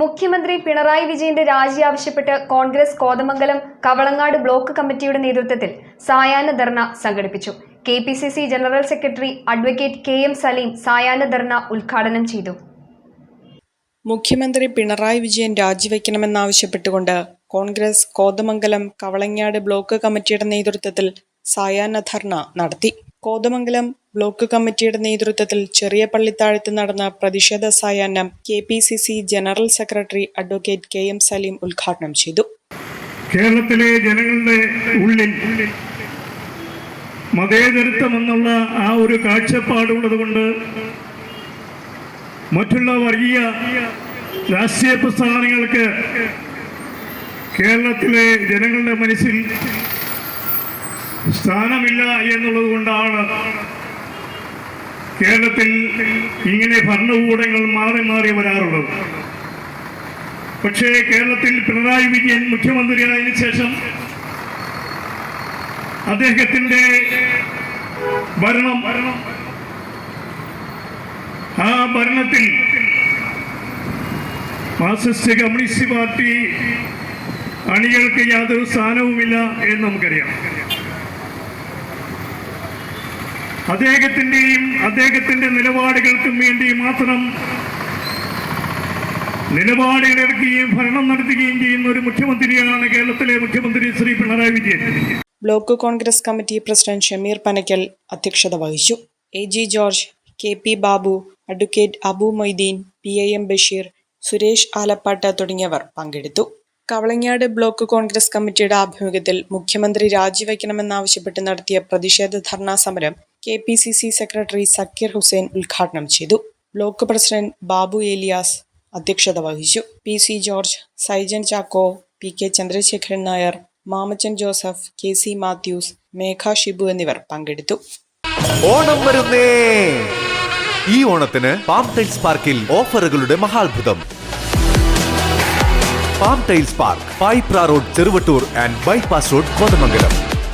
മുഖ്യമന്ത്രി പിണറായി വിജയന്റെ രാജി ആവശ്യപ്പെട്ട് കോൺഗ്രസ് കോതമംഗലം കവളങ്ങാട് ബ്ലോക്ക് കമ്മിറ്റിയുടെ നേതൃത്വത്തിൽ സായാഹ്ന ധർണ സംഘടിപ്പിച്ചു. K P C C general secretary advocate K M Saleem സായാഹ്ന ധർണ ഉദ്ഘാടനം ചെയ്തു. മുഖ്യമന്ത്രി പിണറായി വിജയൻ രാജിവെക്കണമെന്നാവശ്യപ്പെട്ടുകൊണ്ട് കോൺഗ്രസ് കോതമംഗലം കവളങ്ങാട് ബ്ലോക്ക് കമ്മിറ്റിയുടെ നേതൃത്വത്തിൽ സായാഹ്ന ധർണ നടത്തി. കോതമംഗലം ബ്ലോക്ക് കമ്മിറ്റിയുടെ നേതൃത്വത്തിൽ ചെറിയ പള്ളിത്താഴത്ത് നടന്ന പ്രതിഷേധ സായാഹ്നം K P C C general secretary advocate K M Saleem ഉദ്ഘാടനം ചെയ്തു. കേരളത്തിലെ ജനങ്ങളുടെ ഉള്ളിൽ മതേതരത്വം എന്നുള്ള ആ ഒരു കാഴ്ചപ്പാടുള്ളത് കൊണ്ട് മറ്റുള്ള വർഗീയ രാഷ്ട്രീയ പ്രസ്ഥാനങ്ങൾക്ക് കേരളത്തിലെ ജനങ്ങളുടെ മനസ്സിൽ സ്ഥാനമില്ല എന്നുള്ളത് കൊണ്ടാണ് കേരളത്തിൽ ഇങ്ങനെ ഭരണകൂടങ്ങൾ മാറി മാറി വരാറുള്ളത്. പക്ഷേ കേരളത്തിൽ പിണറായി വിജയൻ മുഖ്യമന്ത്രിയായതിനു ശേഷം അദ്ദേഹത്തിന്റെ ഭരണം ആ ഭരണത്തിൽ മാർക്സിസ്റ്റ് കമ്മ്യൂണിസ്റ്റ് പാർട്ടി അണികൾക്ക് യാതൊരു സ്ഥാനവുമില്ല എന്ന് നമുക്കറിയാം. അദ്ദേഹത്തിന്റെയും അദ്ദേഹത്തിന്റെ നിലപാടുകൾക്കും വേണ്ടി മാത്രം നിലപാടുകൾ എടുക്കുകയും ഭരണം നടത്തുകയും ചെയ്യുന്ന ഒരു മുഖ്യമന്ത്രിയാണ് കേരളത്തിലെ മുഖ്യമന്ത്രി Shri Pinarayi Vijayan. Block Congress committee president Shameer Panakkal അധ്യക്ഷത വഹിച്ചു. A G George K P Babu advocate Abu Moideen P A M Basheer Suresh Alappat തുടങ്ങിയവർ പങ്കെടുത്തു. കവളങ്ങാട് ബ്ലോക്ക് കോൺഗ്രസ് കമ്മിറ്റിയുടെ ആഭിമുഖ്യത്തിൽ മുഖ്യമന്ത്രി രാജിവെക്കണമെന്നാവശ്യപ്പെട്ട് നടത്തിയ പ്രതിഷേധ ധർണാ സമരം K P C C secretary Zakir Hussain ഉദ്ഘാടനം ചെയ്തു. ബ്ലോക്ക് പ്രസിഡന്റ് ബാബു ഏലിയാസ് അധ്യക്ഷത വഹിച്ചു. P C George Saijan Chacko P K Chandrasekharan Nair Mamachan Joseph K C Mathews Megha Shibu എന്നിവർ പങ്കെടുത്തു. ഓണം വരുന്നേ. ഈ ഓണത്തിന് പാം ടൈൽസ് പാർക്കിൽ ഓഫറുകളുടെ മഹാത്ഭുതം. Palm tiles park Paipra road Cheruvattoor and bypass road Kothamangalam.